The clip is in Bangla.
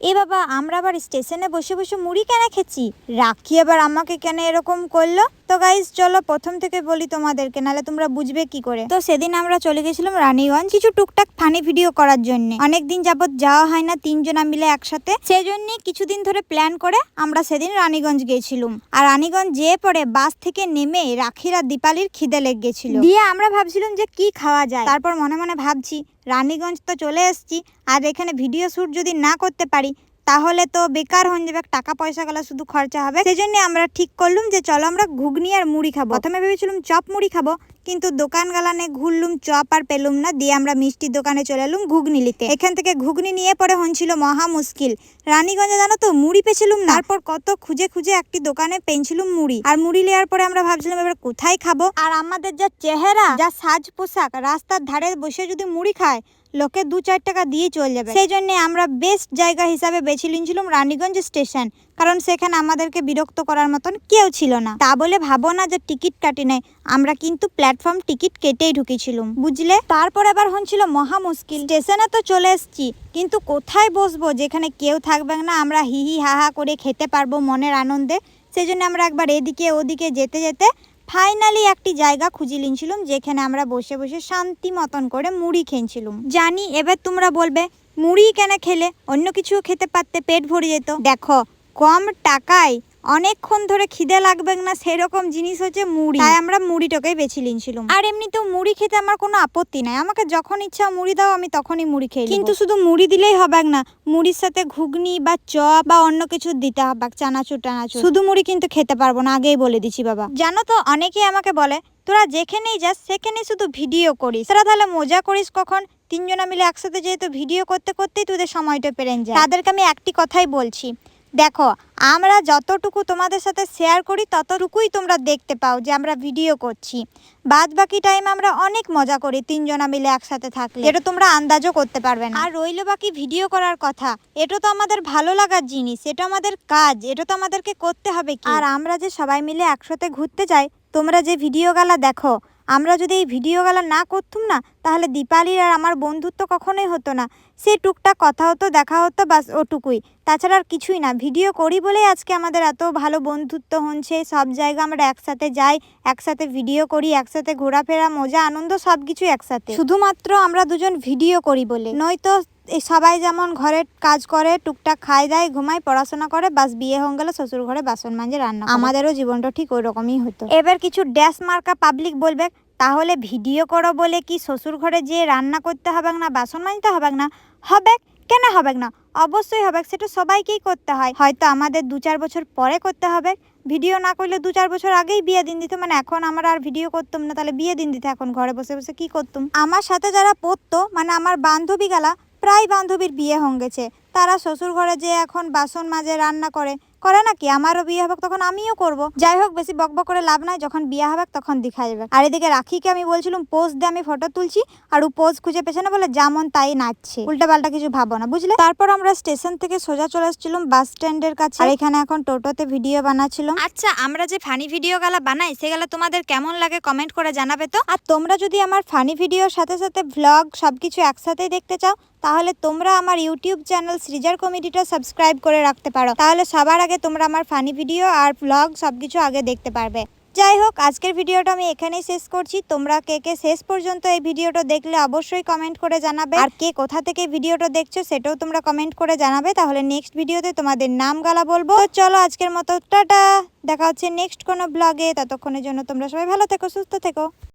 এ বাবা, আমরা আবার স্টেশনে বসে বসে মুড়ি কেন খেছি রাখি আবার আমাকে কেন এরকম করল? তো গাইজ চলো প্রথম থেকে বলি তোমাদেরকে, নাহলে তোমরা বুঝবে কি করে। তো সেদিন আমরা চলে গেছিলাম রানীগঞ্জ কিছু টুকটাক ফানি ভিডিও করার জন্য। অনেকদিন যাবত যাওয়া হয় না, তিনজনা মিলে একসাথে। সেজন্য কিছুদিন ধরে প্ল্যান করে আমরা সেদিন রানীগঞ্জ গেছিলাম। আর রানীগঞ্জ যেয়ে পরে বাস থেকে নেমে রাখিরা দীপালির খিদে লেগে গেছিল। দিয়ে আমরা ভাবছিলাম যে কি খাওয়া যায়। তারপর মনে মনে ভাবছি, রানীগঞ্জ তো চলে এসেছি, আর এখানে ভিডিও শ্যুট যদি না করতে পারি তাহলে তো বেকার হয়ে যাবে, টাকা পয়সা গুলো শুধু খরচা হবে। সেই জন্য আমরা ঠিক করলুম যে চলো আমরা ঘুগনি আর মুড়ি খাব। প্রথমে ভেবেছিলাম চপ মুড়ি খাব, কিন্তু দোকান গালানে ঘুরলুম চপ আর পেলুম না, দিয়ে আমরা মিষ্টির দোকানে চলে এলুম ঘুগনি নিতে। এখান থেকে ঘুগনি নিয়ে পরে হচ্ছিল মহা মুশকিল। রানীগঞ্জে জানো তো মুড়ি পেছিলুম না। তারপর কত খুঁজে খুঁজে একটি দোকানে পেয়েছিলুম মুড়ি। আর মুড়ি নেওয়ার পরে আমরা ভাবছিলাম এবার কোথায় খাব? আর আমাদের যা চেহারা, যা সাজ পোশাক, রাস্তার ধারে বসে যদি মুড়ি খায় লোকে দু চার টাকা দিয়ে চলে যাবে। সেই জন্য আমরা বেস্ট জায়গা হিসাবে বেছে নিয়েছিলাম রানীগঞ্জ স্টেশন, কারণ সেখানে আমাদেরকে বিরক্ত করার মতন কেউ ছিল না। তা বলে ভাবো না যে টিকিট কাটি নাই, আমরা কিন্তু প্ল্যাটফর্ম টিকিট কেটেই ঢুকেছিলাম। বুঝলে? তারপর আবার হচ্ছিল মহা মুশকিল। স্টেশনে তো চলে এসেছি, কিন্তু কোথায় বসবো? যেখানে কেউ থাকবে না, আমরা হিহি হি হা হা করে খেতে পারব মনের আনন্দে। সেই জন্য আমরা একবার এদিকে ওদিকে যেতে যেতে ফাইনালি একটি জায়গা খুঁজে নিয়েছিলাম যেখানে আমরা বসে বসে শান্তি মতন করে মুড়ি খেয়েছিলাম। জানি এবার তোমরা বলবে, মুড়ি কেন খেলে? অন্য কিছু খেতে পারতে পেট ভরে যেত। দেখো, কম টাকায় অনেকক্ষণ ধরে খিদে লাগবে না সেরকম জিনিস হচ্ছে মুড়ি। তাই আমরা মুড়িটাকেই বেছে নিয়েছিলাম। আর এমনিতেও মুড়ি খেতে আমার কোনো আপত্তি নাই। আমাকে যখন ইচ্ছা মুড়ি দাও আমি তখনই মুড়ি খেয়ে কিন্তু শুধু মুড়ি দিলেই হবে না মুড়ির সাথে ঘুগনি বা চপ বা অন্য কিছু দিতে হবে চানাচুর টানাচুর। শুধু মুড়ি কিন্তু খেতে পারব না আগেই বলে দিচ্ছি বাবা। জানো তো অনেকেই আমাকে বলে তোরা যেখানেই যাস সেখানেই শুধু ভিডিও করিস। তোরা তাহলে মজা করিস কখন? তিনজনা মিলে একসাথে যেহেতু ভিডিও করতে করতেই তোদের সময়টা পেরেন যায়। তাদেরকে আমি একটি কথাই বলছি দেখো, আমরা যতটুকু তোমাদের সাথে শেয়ার করি, ততটুকুই তোমরা দেখতে পাও যে আমরা ভিডিও করছি। বাদ বাকি টাইম আমরা অনেক মজা করি, তিনজনা মিলে একসাথে থাকলে। এটা তোমরা আন্দাজও করতে পারবে না। আর রইল বাকি ভিডিও করার কথা। এটা তো আমাদের ভালো লাগার জিনিস, এটা আমাদের কাজ, এটা তো আমাদেরকে করতে হবে কি? আর আমরা যে সবাই মিলে একসাথে ঘুরতে যাই, তোমরা যে ভিডিও গালা দেখো, আমরা যদি এই ভিডিও গালা না করতুম না তাহলে দীপালির আর আমার বন্ধুত্ব কখনোই হতো না। সে টুকটাক কথা হতো দেখা হতো বাস ওটুকুই। তাছাড়া আর কিছুই না। ভিডিও করি বলেই আজকে আমাদের এত ভালো বন্ধুত্ব হচ্ছে সব জায়গা আমরা একসাথে যাই একসাথে ভিডিও করি একসাথে ঘোরাফেরা মজা আনন্দ সব কিছু একসাথে। শুধুমাত্র আমরা দুজন ভিডিও করি বলে। নয়তো এই সবাই যেমন ঘরে কাজ করে টুকটাক খায় দায় ঘুমায় পড়াশোনা করে বাস বিয়ে হয়ে গেলে শ্বশুর ঘরে বাসন মাজে রান্না আমাদেরও জীবনটা ঠিক ওই রকমই হতো। এবার কিছু ড্যাশ মার্কা পাবলিক বলবে তাহলে ভিডিও করো বলে কি শ্বশুর ঘরে যেয়ে রান্না করতে হবে না, বাসন মাজতে হবে না? হবে কেন হবে না? অবশ্যই হবে সেটা সবাইকেই করতে হয়। হয়তো আমাদের দু চার বছর পরে করতে হবে ভিডিও না করলে দু চার বছর আগেই বিয়ে দিন দিত মানে এখন আমরা আর ভিডিও করতাম না, তাহলে বিয়ে দিন দিত এখন ঘরে বসে বসে কি করতাম? আমার সাথে যারা পড়তো মানে আমার বান্ধবী গেলা প্রায় বান্ধবীর বিয়ে হয়ে গেছে। তারা শ্বশুর ঘরে যে এখন বাসন মাজে রান্না করে করে নাকি? আমারও বিয়ে হবে তখন আমিও করব। যাই হোক বেশি বকবক করে লাভ নাই যখন বিয়ে হবে তখন দেখা যাবে আর এদিকে রাখিকে আমি বলছিলাম পোজ দিয়ে আমি ফটো তুলছি আর ও পোজ খুঁজে পেছনে বলে যেমন তাই নাচছে। উল্টা পাল্টা কিছু ভাবো না বুঝলে? তারপর আমরা স্টেশন থেকে সোজা চলে এসেছিলাম বাস স্ট্যান্ডের কাছে। আর এখানে এখন টোটোতে ভিডিও বানাচ্ছিলাম। আচ্ছা আমরা যে ফানি ভিডিও গালা বানাই সেগুলা তোমাদের কেমন লাগে কমেন্ট করে জানাবে তো? আর তোমরা যদি আমার ফানি ভিডিওর সাথে সাথে ভ্লগ সবকিছু একসাথে দেখতে চাও তাহলে তোমরা আমার ইউটিউব চ্যানেল সৃজার কমেডিটা সাবস্ক্রাইব করে রাখতে পারো। তাহলে সবার আগে তোমরা আমার ফানি ভিডিও আর ব্লগ সবকিছু আগে দেখতে পারবে। যাই হোক, আজকের ভিডিওটা আমি এখানেই শেষ করছি। তোমরা কে কে শেষ পর্যন্ত এই ভিডিওটা দেখলে অবশ্যই কমেন্ট করে জানাবে। আর কে কোথা থেকে ভিডিওটা দেখছ সেটাও তোমরা কমেন্ট করে জানাবে। তাহলে নেক্সট ভিডিওতে তোমাদের নাম গালা বলব। চলো আজকের মতো, টাটা! দেখা হচ্ছে নেক্সট কোনো ব্লগে ততক্ষণের জন্য তোমরা সবাই ভালো থেকো, সুস্থ থেকো।